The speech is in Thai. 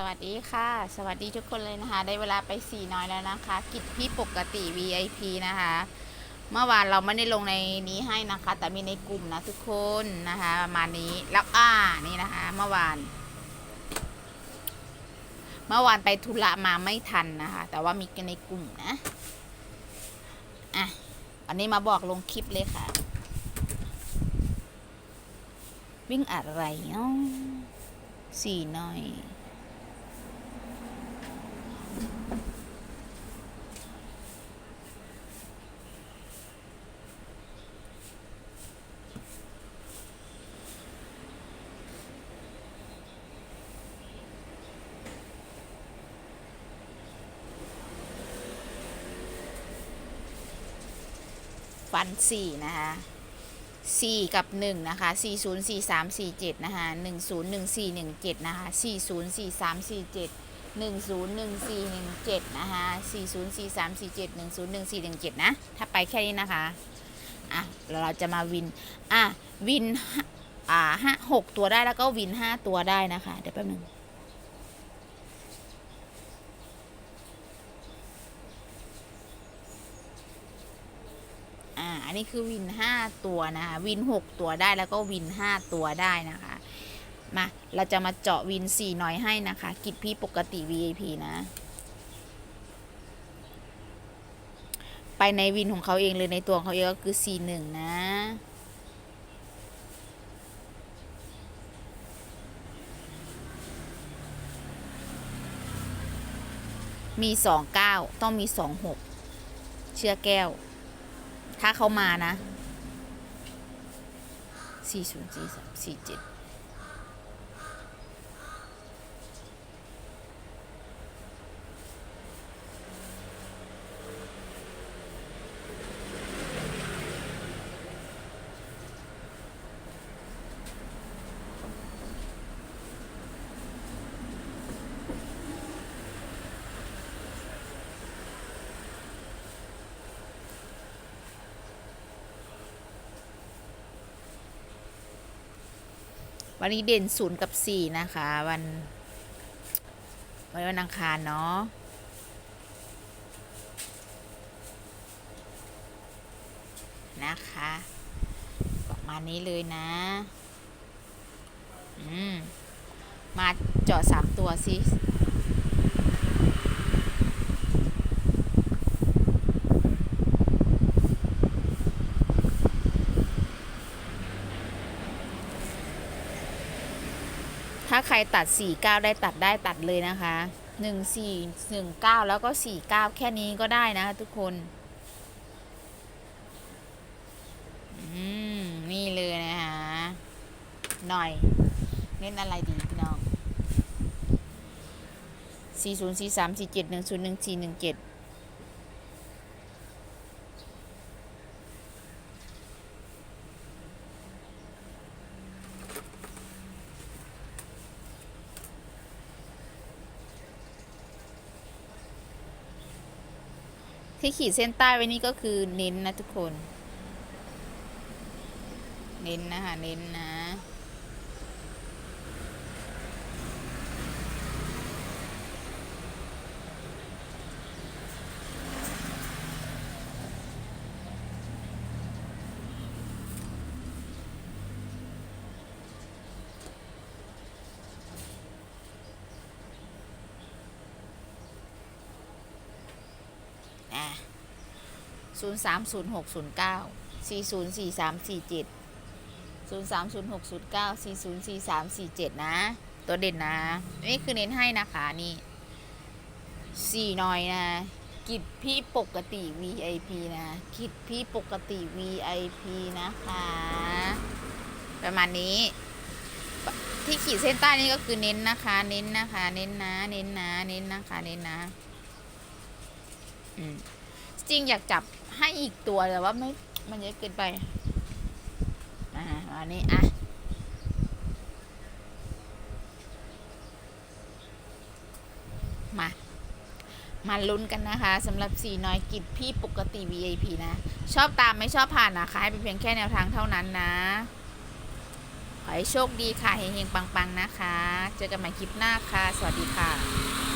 สวัสดีค่ะ สวัสดีทุกคนเลยนะคะ ได้เวลาไปสีน้อยแล้วนะคะ กิจพี่ปกติ VIP นะคะ เมื่อวานเราไม่ได้ลงในนี้ให้นะคะ แต่มีในกลุ่มนะทุกคนนะคะประมาณนี้แล้วอ่านี่นะคะ เมื่อวาน เมื่อวานไปธุระมาไม่ทันนะคะ แต่ว่ามีกันในกลุ่มนะอะวันนี้มาบอกลงคลิปเลยค่ะ วิ่งอะไรเนาะสี่หน่อย ฟันสี่นะคะสี่กับหนึ่งนะคะสี่ศูนย์สี่สามสี่เจ็ดนะคะหนึ่งศูนย์หนึ่งสี่หนึ่งเจ็ดนะคะสี่ศูนย์สี่สามสี่เจ็ดหนึ่งศูนย์หนึ่งสี่หนึ่งเจ็ดนะคะสี่ศูนย์สี่สามสี่เจ็ดหนึ่งศูนย์หนึ่งสี่หนึ่งเจ็ดนะ ถ้าไปแค่นี้นะคะ อะเราจะมาวิน อะ วินห้าอ่าห้าหกตัวได้แล้วก็วินห้าตัวได้นะคะ เดี๋ยวแป๊บนึง อันนี้คือวินห้าตัวนะคะ วินหกตัวได้แล้วก็วินห้าตัวได้นะคะ มา เราจะมาเจาะวินสี่หน่อยให้นะคะ กิจพี่ปกติ VIP นะ ไปในวินของเขาเองเลยในตัวเขาเองก็คือ C1 นะมีสองเก้าต้องมีสองหกเชื่อแก้ว ถ้าเขามานะ 404347 วันนี้เด่นศูนย์กับสี่นะคะ วันวันวันอังคารเนาะนะคะประมาณนี้เลยนะ อืม มาเจาะสามตัวสิาใครตัด 49 ได้ตัดได้ตัดเลยนะคะ 14 19 แล้วก็ 49 แค่นี้ก็ได้นะคะทุกคนอืมนี่เลยนะคะหน่อย เล่นอะไรดีพี่น้อง 404347101417 ที่ขีดเส้นใต้ไว้นี่ก็คือเน้นนะทุกคน เน้นนะคะ เน้นนะอะ 030609 404347 030609 404347 นะ ตัวเด่นนะ นี่คือเน้นให้นะคะนี่สี่หน่อยนะกิจพี่ปกติ VIP นะกิจพี่ปกติ VIP นะคะ ประมาณนี้ ที่ขีดเส้นใต้นี่ก็คือเน้นนะคะ เน้นนะคะ เน้นนะ เน้นนะ เน้นนะคะ เน้นนะ อืม จริงอยากจับให้อีกตัวแต่ว่าไม่มันเยอะเกินไป อ่าอันนี้อะมา มาลุ้นกันนะคะสำหรับสีน้อยกิจพี่ปกติ VIP นะ ชอบตามไม่ชอบผ่านนะคะให้เป็นเพียงแค่แนวทางเท่านั้นนะ ขอให้โชคดีค่ะเฮงๆปัง ๆ นะคะ เจอกันใหม่คลิปหน้าค่ะ สวัสดีค่ะ